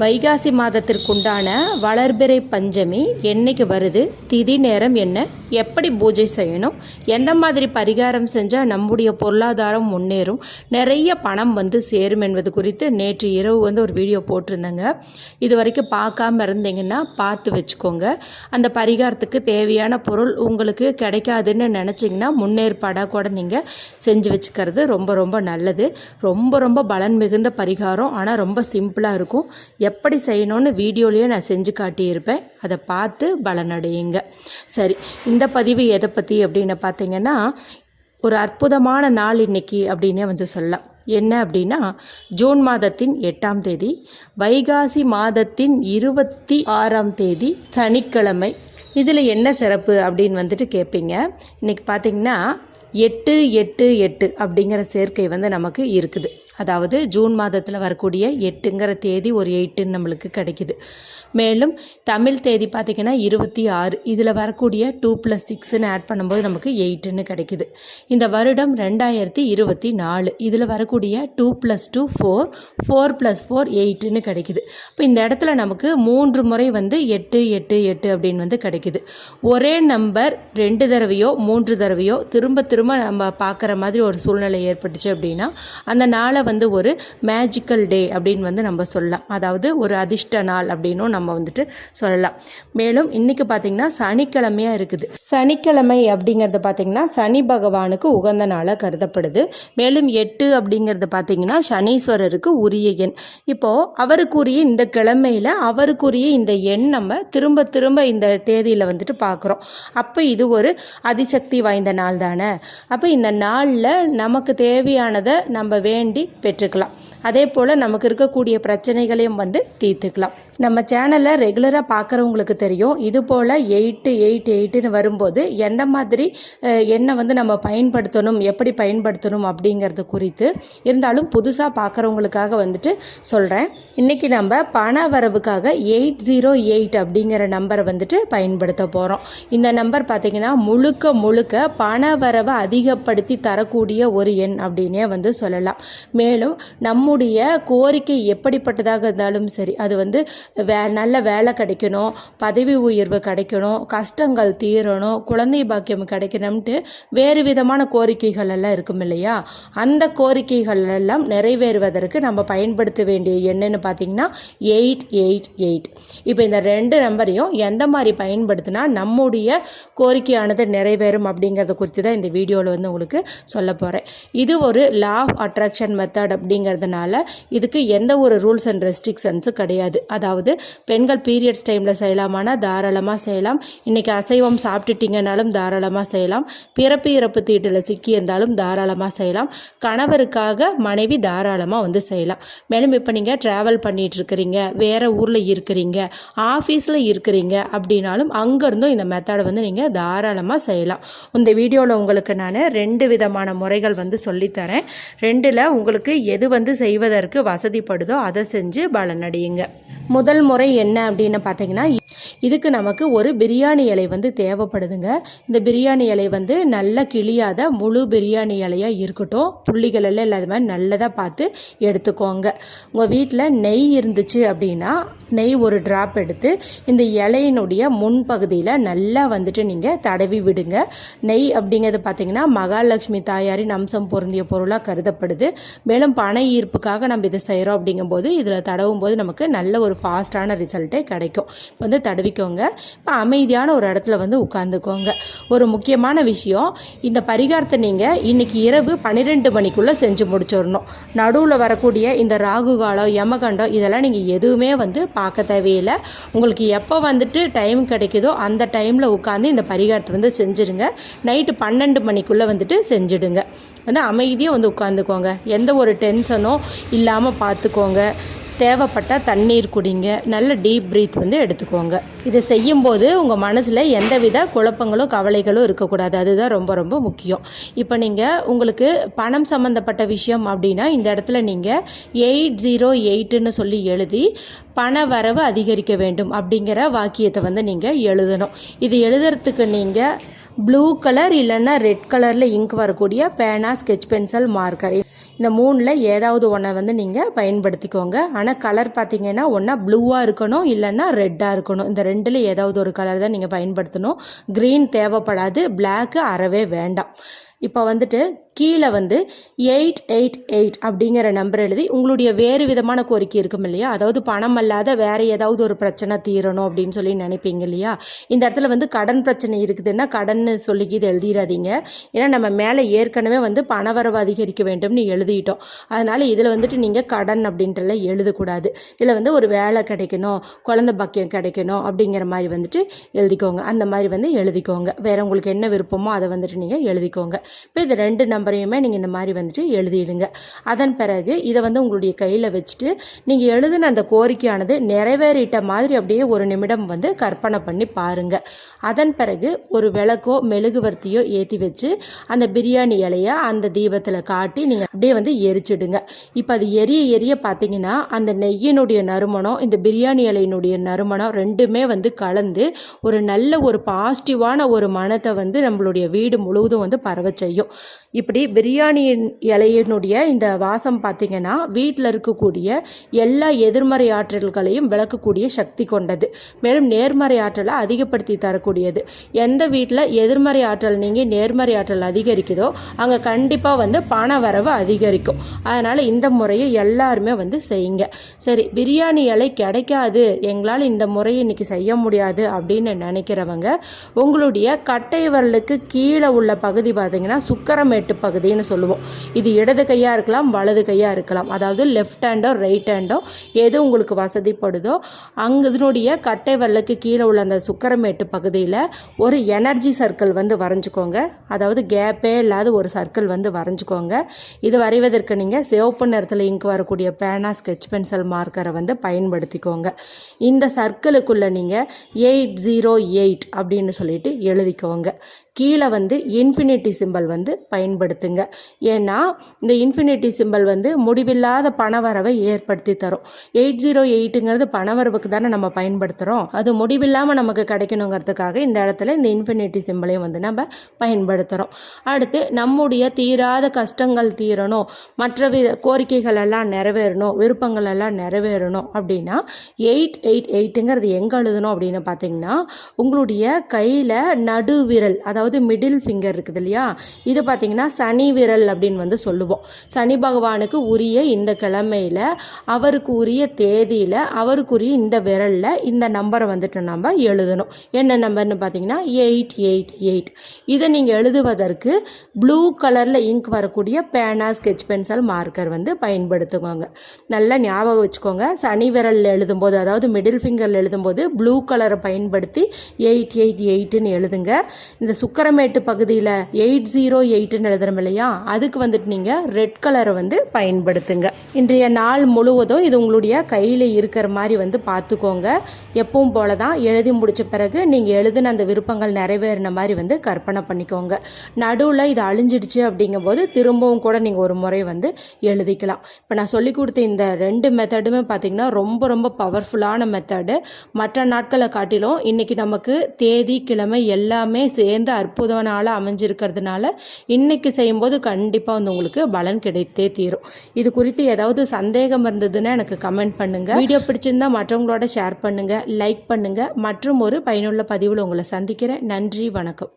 வைகாசி மாதத்திற்குண்டான வளர்பிறை பஞ்சமி என்னைக்கு வருது? திதி நேரம் என்ன? எப்படி பூஜை செய்யணும்? எந்த மாதிரி பரிகாரம் செஞ்சால் நம்முடைய பொருளாதாரம் முன்னேறும்? நிறைய பணம் வந்து சேரும் என்பது குறித்து நேற்று இரவு வந்து ஒரு வீடியோ போட்டிருந்தேங்க. இது வரைக்கும் பார்க்காம இருந்தீங்கன்னா பார்த்து வச்சுக்கோங்க. அந்த பரிகாரத்துக்கு தேவையான பொருள் உங்களுக்கு கிடைக்காதுன்னு நினச்சிங்கன்னா முன்னேற்பாடாக கூட நீங்கள் செஞ்சு வச்சுக்கிறது ரொம்ப ரொம்ப நல்லது. ரொம்ப ரொம்ப பலன் மிகுந்த பரிகாரம். ஆனால் ரொம்ப சிம்பிளாக இருக்கும். எப்படி செய்யணும்னு வீடியோலேயே நான் செஞ்சு காட்டியிருப்பேன். அதை பார்த்து பலனடையுங்க சரி இந்த பதிவு எதை பற்றி அப்படின்னு பார்த்தீங்கன்னா ஒரு அற்புதமான நாள் இன்னைக்கு அப்படின்னே வந்து சொல்லலாம். என்ன அப்படின்னா ஜூன் மாதத்தின் எட்டாம் தேதி வைகாசி மாதத்தின் இருபத்தி ஆறாம் தேதி சனிக்கிழமை. இதில் என்ன சிறப்பு அப்படின்னு வந்துட்டு கேட்பீங்க இன்றைக்கி பார்த்தீங்கன்னா எட்டு எட்டு எட்டு அப்படிங்கிற சேர்க்கை வந்து நமக்கு இருக்குது. அதாவது ஜூன் மாதத்தில் வரக்கூடிய எட்டுங்கிற தேதி ஒரு எயிட்டுன்னு நம்மளுக்கு கிடைக்குது. மேலும் தமிழ் தேதி பார்த்திங்கன்னா இருபத்தி ஆறு. இதில் வரக்கூடிய டூ ப்ளஸ் சிக்ஸ்னு ஆட் பண்ணும்போது நமக்கு எயிட்டுன்னு கிடைக்குது. இந்த வருடம் ரெண்டாயிரத்தி இருபத்தி நாலு. இதில் வரக்கூடிய two plus two four four plus four எயிட்டுன்னு கிடைக்குது. இப்போ இந்த இடத்துல நமக்கு மூன்று முறை வந்து எட்டு எட்டு எட்டு அப்படின்னு வந்து கிடைக்குது. ஒரே நம்பர் ரெண்டு தடவையோ மூன்று தடவையோ திரும்ப திரும்ப நம்ம பார்க்குற மாதிரி ஒரு சூழ்நிலை ஏற்பட்டுச்சு அப்படின்னா அந்த நாளை வந்து ஒரு மேஜிக்கல் டே அப்படின்னு வந்து நம்ம சொல்லலாம். அதாவது ஒரு அதிர்ஷ்ட நாள் அப்படின்னும் நம்ம வந்துட்டு சொல்லலாம். மேலும் இன்னைக்கு பார்த்தீங்கன்னா சனிக்கிழமையாக இருக்குது. சனிக்கிழமை அப்படிங்கிறது பார்த்தீங்கன்னா சனி பகவானுக்கு உகந்த நாளாக கருதப்படுது. மேலும் எட்டு அப்படிங்கிறது பார்த்தீங்கன்னா சனீஸ்வரருக்கு உரிய எண். இப்போது அவருக்குரிய இந்த கிழமையில் அவருக்குரிய இந்த எண் நம்ம திரும்ப திரும்ப இந்த தேதியில் வந்துட்டு பார்க்குறோம் அப்போ இது ஒரு அதிசக்தி வாய்ந்த நாள் தானே. அப்போ இந்த நாளில் நமக்கு தேவையானதை நம்ம வேண்டி பெற்றுக்கலாம். அதே போல் நமக்கு இருக்கக்கூடிய பிரச்சனைகளையும் வந்து தீர்த்துக்கலாம். நம்ம சேனலை ரெகுலராக பார்க்குறவங்களுக்கு தெரியும். இது போல் எயிட்டு எயிட் எயிட்டுன்னு வரும்போது எந்த மாதிரி எண்ணெய் எண்ணை வந்து நம்ம பயன்படுத்தணும் எப்படி பயன்படுத்தணும் அப்படிங்கிறது குறித்து இருந்தாலும் புதுசாக பார்க்குறவங்களுக்காக வந்துட்டு சொல்கிறேன் இன்றைக்கி நம்ம பண வரவுக்காக எயிட் ஜீரோ எயிட் அப்படிங்கிற நம்பரை வந்துட்டு பயன்படுத்த போகிறோம் இந்த நம்பர் பார்த்திங்கன்னா முழுக்க முழுக்க பண வரவை அதிகப்படுத்தி தரக்கூடிய ஒரு எண் அப்படின்னே வந்து சொல்லலாம். மேலும் நம்முடைய கோரிக்கை எப்படிப்பட்டதாக இருந்தாலும் சரி அது வந்து வே நல்ல வேலை கிடைக்கணும் பதவி உயர்வு கிடைக்கணும் கஷ்டங்கள் தீரணும் குழந்தை பாக்கியம் கிடைக்கணும்ட்டு வேறு விதமான கோரிக்கைகள் எல்லாம் இருக்கும் இல்லையா? அந்த கோரிக்கைகள் எல்லாம் நிறைவேறுவதற்கு நம்ம பயன்படுத்த வேண்டிய எண்ணுன்னு பார்த்தீங்கன்னா எயிட் எயிட் எயிட் இப்போ இந்த ரெண்டு நம்பரையும் எந்த மாதிரி பயன்படுத்தினா நம்முடைய கோரிக்கையானது நிறைவேறும் அப்படிங்கிறத குறித்து தான் இந்த வீடியோவில் வந்து உங்களுக்கு சொல்ல போகிறேன் இது ஒரு லா ஆஃப் அட்ராக்ஷன் மெத்தட் அப்படிங்கிறதுனால இதுக்கு எந்த ஒரு ரூல்ஸ் அண்ட் ரெஸ்ட்ரிக்ஷன்ஸும் கிடையாது. அதாவது பெண்கள் பீரியட்ஸ் டைமில் செய்யலாமானா தாராளமாக செய்யலாம். இன்றைக்கி அசைவம் சாப்பிட்டுட்டீங்கனாலும் தாராளமாக செய்யலாம். பிறப்பு இறப்பு தீட்டில் சிக்கியிருந்தாலும் தாராளமாக செய்யலாம். கணவருக்காக மனைவி தாராளமாக வந்து செய்யலாம். மேலும் இப்போ நீங்கள் ட்ராவல் பண்ணிகிட்டு இருக்கிறீங்க வேறு ஊரில் இருக்கிறீங்க ஆஃபீஸில் இருக்கிறீங்க அப்படின்னாலும் அங்கேருந்தும் இந்த மெத்தடை வந்து நீங்கள் தாராளமாக செய்யலாம். இந்த வீடியோவில் உங்களுக்கு நான் ரெண்டு விதமான முறைகள் வந்து சொல்லித்தரேன். ரெண்டில் உங்களுக்கு எது வந்து செய்வதற்கு வசதிப்படுதோ அதை செஞ்சு பலனடையுங்க. முதல் முதல் முறை என்ன அப்படின்னு பார்த்தீங்கன்னா இதுக்கு நமக்கு ஒரு பிரியாணி இலை வந்து தேவைப்படுதுங்க. இந்த பிரியாணி இலை வந்து நல்ல கிளியாத முழு பிரியாணி இலையாக இருக்கட்டும். புள்ளிகள் எல்லாம் இல்லாத மாதிரி நல்லதாக பார்த்து எடுத்துக்கோங்க. உங்கள் வீட்டில் நெய் இருந்துச்சு அப்படின்னா நெய் ஒரு ட்ராப் எடுத்து இந்த இலையினுடைய முன்பகுதியில் நல்லா வந்துட்டு நீங்கள் தடவி விடுங்க. நெய் அப்படிங்கிறது பார்த்தீங்கன்னா மகாலட்சுமி தாயாரின் அம்சம் பொருந்திய பொருளாக கருதப்படுது. மேலும் பண ஈர்ப்புக்காக நம்ம இதை செய்கிறோம் அப்படிங்கும்போது இதில் தடவும் போது நமக்கு நல்ல ஒரு ஃபாஸ்ட்டான ரிசல்ட்டே கிடைக்கும். இப்போ வந்து தடவிக்கோங்க. இப்போ அமைதியான ஒரு இடத்துல வந்து உட்காந்துக்கோங்க ஒரு முக்கியமான விஷயம் இந்த பரிகாரத்தை நீங்கள் இன்னைக்கு இரவு பன்னிரெண்டு மணிக்குள்ளே செஞ்சு முடிச்சிடணும். நடுவில் வரக்கூடிய இந்த ராகு காலம் யமகண்டம் இதெல்லாம் நீங்கள் எதுவுமே வந்து பார்க்க தேவையில்லை. உங்களுக்கு எப்போ வந்துட்டு டைம் கிடைக்குதோ அந்த டைமில் உட்காந்து இந்த பரிகாரத்தை வந்து செஞ்சுருங்க நைட்டு பன்னெண்டு மணிக்குள்ளே வந்துட்டு செஞ்சுடுங்க. வந்து அமைதியாக வந்து உட்காந்துக்கோங்க எந்த ஒரு டென்ஷனும் இல்லாமல் பார்த்துக்கோங்க. தேவைப்பட்ட தண்ணீர் குடிங்க. நல்ல டீப் ப்ரீத் வந்து எடுத்துக்கோங்க. இதை செய்யும்போது உங்கள் மனசில் எந்தவித குழப்பங்களோ கவலைகளோ இருக்கக்கூடாது. அதுதான் ரொம்ப ரொம்ப முக்கியம். இப்போ நீங்கள் உங்களுக்கு பணம் சம்மந்தப்பட்ட விஷயம் அப்படின்னா இந்த இடத்துல நீங்கள் எயிட் ஜீரோ எயிட்டுன்னு சொல்லி எழுதி பண வரவு அதிகரிக்க வேண்டும் அப்படிங்கிற வாக்கியத்தை வந்து நீங்கள் எழுதணும். இது எழுதுறதுக்கு நீங்கள் ப்ளூ கலர் இல்லைன்னா ரெட் கலரில் இங்க் வரக்கூடிய பேனா ஸ்கெட்ச் பென்சில் மார்க்கர் இந்த மூணில் ஏதாவது ஒன்றை வந்து நீங்கள் பயன்படுத்திக்கோங்க. ஆனால் கலர் பார்த்தீங்கன்னா ஒன்றா ப்ளூவாக இருக்கணும் இல்லைன்னா ரெட்டாக இருக்கணும். இந்த ரெண்டில் ஏதாவது ஒரு கலர் தான் நீங்கள் பயன்படுத்தணும். க்ரீன் தேவைப்படாது பிளாக்கு அறவே வேண்டாம். இப்போ வந்துட்டு கீழே வந்து எயிட் எயிட் எயிட் அப்படிங்கிற நம்பர் எழுதி உங்களுடைய வேறு விதமான கோரிக்கை இருக்கும் இல்லையா? அதாவது பணம் அல்லாத வேறு ஏதாவது ஒரு பிரச்சனை தீரணும் அப்படின்னு சொல்லி நினைப்பீங்க இல்லையா? இந்த இடத்துல வந்து கடன் பிரச்சனை இருக்குதுன்னா கடன் சொல்லி இது எழுதிடாதீங்க ஏன்னா நம்ம மேலே ஏற்கனவே வந்து பணவரவு அதிகரிக்க வேண்டும்னு எழுதிட்டோம். அதனால் இதில் வந்துட்டு நீங்கள் கடன் அப்படின்றலாம் எழுதக்கூடாது. இதில் வந்து ஒரு வேலை கிடைக்கணும் குழந்த பாக்கியம் கிடைக்கணும் அப்படிங்கிற மாதிரி வந்துட்டு எழுதிக்கோங்க. அந்த மாதிரி வந்து எழுதிக்கோங்க. வேறு உங்களுக்கு என்ன விருப்பமோ அதை வந்துட்டு நீங்கள் எழுதிக்கோங்க. இப்போ இது ரெண்டு நம்பரையுமே நீங்கள் இந்த மாதிரி வந்துட்டு எழுதிடுங்க. அதன் பிறகு இதை வந்து உங்களுடைய கையில் வச்சுட்டு நீங்கள் எழுதின அந்த கோரிக்கையானது நிறைவேறிட்ட மாதிரி அப்படியே ஒரு நிமிடம் வந்து கற்பனை பண்ணி பாருங்கள் அதன் பிறகு ஒரு விளக்கோ மெழுகுவர்த்தியோ ஏற்றி வச்சு அந்த பிரியாணி இலையை அந்த தீபத்தில் காட்டி நீங்கள் அப்படியே வந்து எரிச்சிடுங்க. இப்போ அது எரிய எரிய பார்த்தீங்கன்னா அந்த நெய்யினுடைய நறுமணம் இந்த பிரியாணி இலையினுடைய நறுமணம் ரெண்டுமே வந்து கலந்து ஒரு நல்ல ஒரு பாசிட்டிவான ஒரு மனத்தை வந்து நம்மளுடைய வீடு முழுவதும் வந்து பரவச்சு செய்யும். இப்படி பிரியாணியின் இலையினுடைய இந்த வாசம் பார்த்திங்கன்னா வீட்டில் இருக்கக்கூடிய எல்லா எதிர்மறை ஆற்றல்களையும் விளக்கக்கூடிய சக்தி கொண்டது. மேலும் நேர்மறை ஆற்றலை அதிகப்படுத்தி தரக்கூடியது. எந்த வீட்டில் எதிர்மறை ஆற்றல் நீங்கள் நேர்மறை ஆற்றல் அதிகரிக்குதோ அங்கே கண்டிப்பாக வந்து பண வரவு அதிகரிக்கும். அதனால் இந்த முறையை எல்லாருமே வந்து செய்யுங்க. சரி பிரியாணி இலை கிடைக்காது எங்களால் இந்த முறையை இன்றைக்கி செய்ய முடியாது அப்படின்னு நினைக்கிறவங்க உங்களுடைய கட்டை வரலுக்கு கீழே உள்ள பகுதி பார்த்திங்கன்னா சுக்கரமேட்டு பகுதின்னு சொல்லுவோம். இது இடது கையாக இருக்கலாம் வலது கையாக இருக்கலாம். அதாவது லெஃப்ட் ஹேண்டோ ரைட் ஹேண்டோ எது உங்களுக்கு வசதிப்படுதோ அங்கே இதனுடைய கட்டை வரலுக்கு கீழே உள்ள அந்த சுக்கரமேட்டு பகுதியில் ஒரு எனர்ஜி சர்க்கிள் வந்து வரைஞ்சிக்கோங்க. அதாவது கேப்பே இல்லாத ஒரு சர்க்கிள் வந்து வரைஞ்சிக்கோங்க. இது வரைவதற்கு நீங்கள் சிவப்பு நிறத்தில் இங்க் வரக்கூடிய பேனா ஸ்கெச் பென்சில் மார்க்கரை வந்து பயன்படுத்திக்கோங்க. இந்த சர்க்கிளுக்குள்ளே நீங்கள் எயிட் ஜீரோ எயிட் அப்படின்னு சொல்லிட்டு எழுதிக்கோங்க. கீழே வந்து இன்ஃபினிட்டி சிம்பல் வந்து பயன்படுத்துங்க. ஏன்னா இந்த இன்ஃபினிட்டி சிம்பல் வந்து முடிவில்லாத பணவரவை ஏற்படுத்தி தரும். எயிட் ஜீரோ எயிட்டுங்கிறது பணவரவுக்கு தானே நம்ம பயன்படுத்துகிறோம் அது முடிவில்லாமல் நமக்கு கிடைக்கணுங்கிறதுக்காக இந்த இடத்துல இந்த இன்ஃபினிட்டி சிம்பலையும் வந்து நம்ம பயன்படுத்துகிறோம் அடுத்து நம்முடைய தீராத கஷ்டங்கள் தீரணும். மற்ற வித கோரிக்கைகள் எல்லாம் நிறைவேறணும். விருப்பங்கள் எல்லாம் நிறைவேறணும். அப்படின்னா எயிட் எயிட் எயிட்டுங்கிறது எங்கே எழுதணும் அப்படின்னு பார்த்தீங்கன்னா உங்களுடைய கையில் நடுவிரல் அதாவது அதாவது மிடில் ஃபிங்கர் இருக்குது இல்லையா? இது பார்த்திங்கன்னா சனி விரல் அப்படின்னு வந்து சொல்லுவோம். சனி பகவானுக்கு உரிய இந்த கிழமையில் அவருக்கு உரிய தேதியில் அவருக்குரிய இந்த விரலில் இந்த நம்பரை வந்துட்டு நம்ம எழுதணும். என்ன நம்பர்னு பார்த்தீங்கன்னா எயிட் எயிட் எயிட் இதை நீங்கள் எழுதுவதற்கு ப்ளூ கலரில் இங்க் வரக்கூடிய பேனா ஸ்கெச் பென்சில் மார்க்கர் வந்து பயன்படுத்துவாங்க நல்லா ஞாபகம் வச்சுக்கோங்க. சனி விரலில் எழுதும்போது அதாவது மிடில் ஃபிங்கரில் எழுதும்போது ப்ளூ கலரை பயன்படுத்தி எயிட் எயிட் எயிட்டுன்னு எழுதுங்க. இந்த சுக்க உக்கரமேட்டு பகுதியில் எயிட் ஜீரோ எயிட்டுன்னு எழுதுறோம் இல்லையா? அதுக்கு வந்துட்டு நீங்கள் ரெட் கலரை வந்து பயன்படுத்துங்க. இன்றைய நாள் முழுவதும் இது உங்களுடைய கையில் இருக்கிற மாதிரி வந்து பார்த்துக்கோங்க. எப்பவும் போல தான் எழுதி முடித்த பிறகு நீங்கள் எழுதின அந்த விருப்பங்கள் நிறைவேறின மாதிரி வந்து கற்பனை பண்ணிக்கோங்க. நடுவில் இது அழிஞ்சிடுச்சு அப்படிங்கும்போது திரும்பவும் கூட நீங்கள் ஒரு முறை வந்து எழுதிக்கலாம். இப்போ நான் சொல்லி கொடுத்த இந்த ரெண்டு மெத்தடுமே பார்த்திங்கன்னா ரொம்ப ரொம்ப பவர்ஃபுல்லான மெத்தடு மற்ற நாட்களை காட்டிலும் இன்றைக்கி நமக்கு தேதி கிழமை எல்லாமே சேர்ந்து அற்புதமான நாளாக அமைஞ்சிருக்கிறதுனால இன்றைக்கி செய்யும்போது கண்டிப்பாக வந்து உங்களுக்கு பலன் கிடைத்தே தீரும். இது குறித்து ஏதாவது சந்தேகம் இருந்ததுன்னா எனக்கு கமெண்ட் பண்ணுங்கள் வீடியோ பிடிச்சிருந்தா மற்றவங்களோட ஷேர் பண்ணுங்கள் லைக் பண்ணுங்கள் மற்றும் ஒரு பயனுள்ள பதிவில் உங்களை சந்திக்கிறேன். நன்றி வணக்கம்.